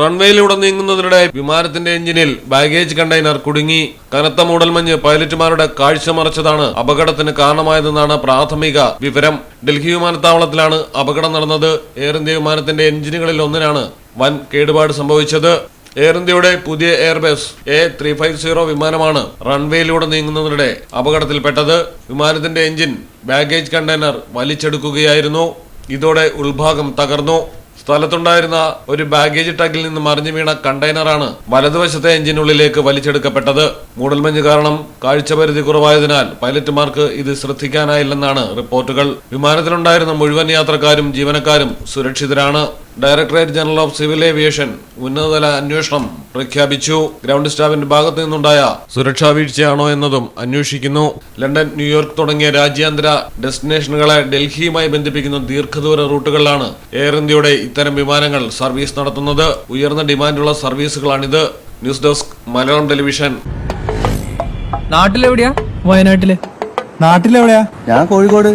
റൺവേയിലൂടെ നീങ്ങുന്നതിനിടെ വിമാനത്തിന്റെ എഞ്ചിനിൽ baggage container കുടുങ്ങി. കനത്ത മൂടൽമഞ്ഞ് പൈലറ്റുമാരുടെ കാഴ്ച മറച്ചതാണ് അപകടത്തിന് കാരണമായതെന്നാണ് പ്രാഥമിക വിവരം. ഡൽഹി വിമാനത്താവളത്തിലാണ് അപകടം നടന്നത്. എയർ ഇന്ത്യ വിമാനത്തിന്റെ എഞ്ചിനുകളിൽ ഒന്നിനാണ് വൻ കേടുപാട് സംഭവിച്ചത്. എയർ ഇന്ത്യയുടെ പുതിയ Airbus A three five zero വിമാനമാണ് റൺവേയിലൂടെ നീങ്ങുന്നതിനിടെ അപകടത്തിൽപ്പെട്ടത്. വിമാനത്തിന്റെ എഞ്ചിൻ ബാഗേജ് കണ്ടെയ്നർ വലിച്ചെടുക്കുകയായിരുന്നു. ഇതോടെ ഉൾഭാഗം തകർന്നു. സ്ഥലത്തുണ്ടായിരുന്ന ഒരു ബാഗേജ് ടാഗിൽ നിന്ന് മറിഞ്ഞു വീണ കണ്ടെയ്നറാണ് വലതുവശത്തെ എഞ്ചിനുള്ളിലേക്ക് വലിച്ചെടുക്കപ്പെട്ടത്. മൂടൽമഞ്ഞ് കാരണം കാഴ്ചപരിധി കുറവായതിനാൽ പൈലറ്റുമാർക്ക് ഇത് ശ്രദ്ധിക്കാനായില്ലെന്നാണ് റിപ്പോർട്ടുകൾ. വിമാനത്തിലുണ്ടായിരുന്ന മുഴുവൻ യാത്രക്കാരും ജീവനക്കാരും സുരക്ഷിതരാണ്. Directorate general of civil aviation ഉന്നതതല അന്വേഷണം പ്രഖ്യാപിച്ചു. ഗ്രൗണ്ട് സ്റ്റാഫിന്റെ ഭാഗത്തു നിന്നുണ്ടായ സുരക്ഷാ വീഴ്ചയാണോ എന്നതും അന്വേഷിക്കുന്നു. ലണ്ടൻ ന്യൂയോർക്ക് തുടങ്ങിയ രാജ്യാന്തര ഡെസ്റ്റിനേഷനുകളെ ഡൽഹിയുമായി ബന്ധിപ്പിക്കുന്ന ദീർഘദൂര റൂട്ടുകളിലാണ് എയർ ഇന്ത്യയുടെ ഇത്തരം വിമാനങ്ങൾ സർവീസ് നടത്തുന്നത്. ഉയർന്ന ഡിമാൻഡുള്ള സർവീസുകളാണിത്. News desk Malayalam television. നാട്ടിലെവിടെയാ? വയനാട്ടിൽ. നാട്ടിലെവിടെയാ? ഞാൻ കോഴിക്കോട്.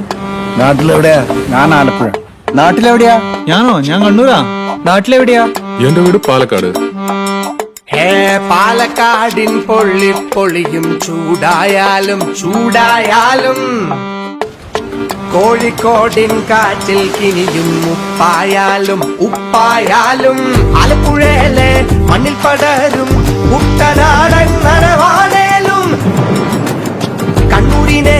നാട്ടിലെവിടെയാ? ഞാൻ ആലപ്പുഴ. നാട്ടിലെവിടെയാ? ഞാനോ? ഞാൻ കണ്ണൂരാ. നാട്ടിലെവിടെയാ? എന്റെ വീട് പാലക്കാട്. ഹേ പാലക്കാടിൻ പൊള്ളി പൊളിയും ചൂടായാലും ചൂടായാലും. കോഴിക്കോടിൻ കാറ്റിൽ കിനിയും ഉപ്പായാലും ഉപ്പായാലും. ആലപ്പുഴയിലെ മണ്ണിൽ പടരും കുട്ടനാടൻ നനവാണേലും കണ്ണൂരിനെ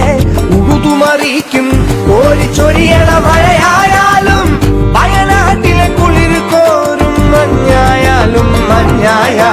ഉഴുതുമറിയിക്കും കോരിച്ചൊരിയണ മഴയായാലും